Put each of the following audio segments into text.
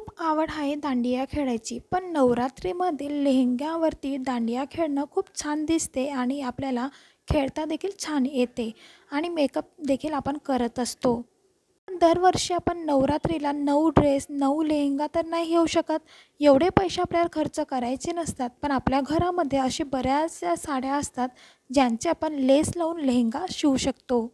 खूप आवड आहे दांडिया खेळायची पण नवरात्रीमध्ये लेहंग्यावरती दांडिया खेळणं खूप छान दिसते आणि आपल्याला खेळता देखील छान येते आणि मेकअप देखील आपण करत असतो. पण दरवर्षी आपण नवरात्रीला नऊ ड्रेस नऊ लेहंगा तर नाही घेऊ शकत. एवढे पैसे आपल्याला खर्च करायचे नसतात पण आपल्या घरामध्ये अशी बऱ्याचशा साड्या असतात ज्यांचे आपण लेस लावून लेहंगा शिवू शकतो.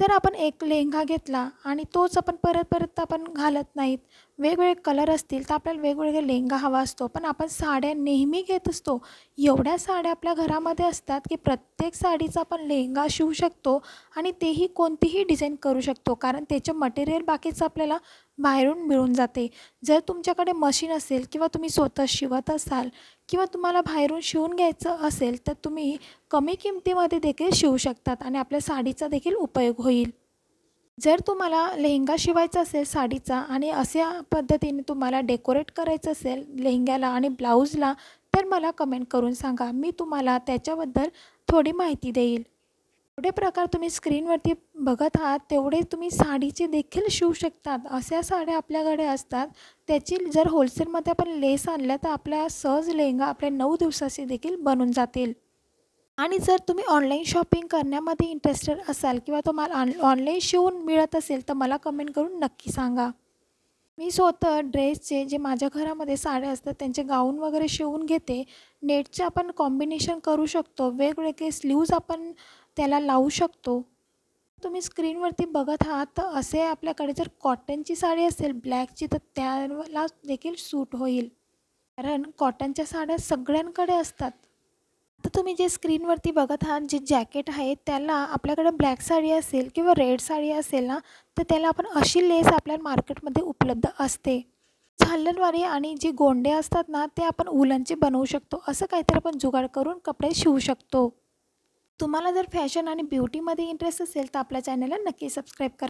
जर आपण एक लेहंगा घेतला आणि तोच आपण परत परत आपण घालत नाहीत वेगवेगळे कलर असतील तर आपल्याला वेगवेगळे लेहंगा हवा असतो. पण आपण साड्या नेहमी घेत असतो. एवढ्या साड्या आपल्या घरामध्ये असतात की प्रत्येक साडीचा आपण लेहंगा शिवू शकतो आणि तेही कोणतीही डिझाईन करू शकतो. कारण त्याचं मटेरियल बाकीचं आपल्याला बाहेरून मिळून जाते. जर तुमच्याकडे मशीन असेल किंवा तुम्ही स्वतः शिवत असाल किंवा तुम्हाला बाहेरून शिवून घ्यायचं असेल तर तुम्ही कमी किमतीमध्ये देखील शिवू शकतात आणि आपल्या साडीचा देखील उपयोग होईल. जर तुम्हाला लेहंगा शिवायचा असेल साडीचा आणि अशा पद्धतीने तुम्हाला डेकोरेट करायचं असेल लेहंग्याला आणि ब्लाऊजला तर मला कमेंट करून सांगा. मी तुम्हाला त्याच्याबद्दल थोडी माहिती देईल. एवढे प्रकार तुम्ही स्क्रीनवरती बघत आहात तेवढे तुम्ही साडीचे देखील शिवू शकतात. अशा साड्या आपल्याकडे असतात. त्याची जर होलसेलमध्ये आपण लेस आणल्या तर आपल्या सहज लेहंगा आपल्या नऊ दिवसाचे देखील बनून जातील. आणि जर तुम्ही ऑनलाईन शॉपिंग करण्यामध्ये इंटरेस्टेड असाल किंवा तुम्हाला ऑन ऑनलाईन शिवून मिळत असेल तर मला कमेंट करून नक्की सांगा. मी स्वतः ड्रेसचे जे माझ्या घरामध्ये साड्या असतात त्यांचे गाऊन वगैरे शिवून घेते. नेटचे आपण कॉम्बिनेशन करू शकतो. वेगवेगळे स्लीव्ज आपण त्याला लावू शकतो. तुम्ही स्क्रीनवरती बघत आहात तर असे आपल्याकडे जर कॉटनची साडी असेल ब्लॅकची तर त्याला देखील सूट होईल. कारण कॉटनच्या साड्या सगळ्यांकडे असतात. आता तुम्ही जे स्क्रीनवरती बघत आहात जे जॅकेट आहे त्याला आपल्याकडे ब्लॅक साडी असेल किंवा रेड साडी असेल ना तर त्याला आपण अशी लेस आपल्या मार्केटमध्ये उपलब्ध असते. झालरवारी आणि जे गोंडे असतात ना ते आपण उलनचे बनवू शकतो. असं काहीतरी आपण जुगाड करून कपडे शिवू शकतो. तुम्हाला जर फॅशन आणि ब्युटीमध्ये इंटरेस्ट असेल तर आपल्या चॅनलला नक्की सबस्क्राईब करा.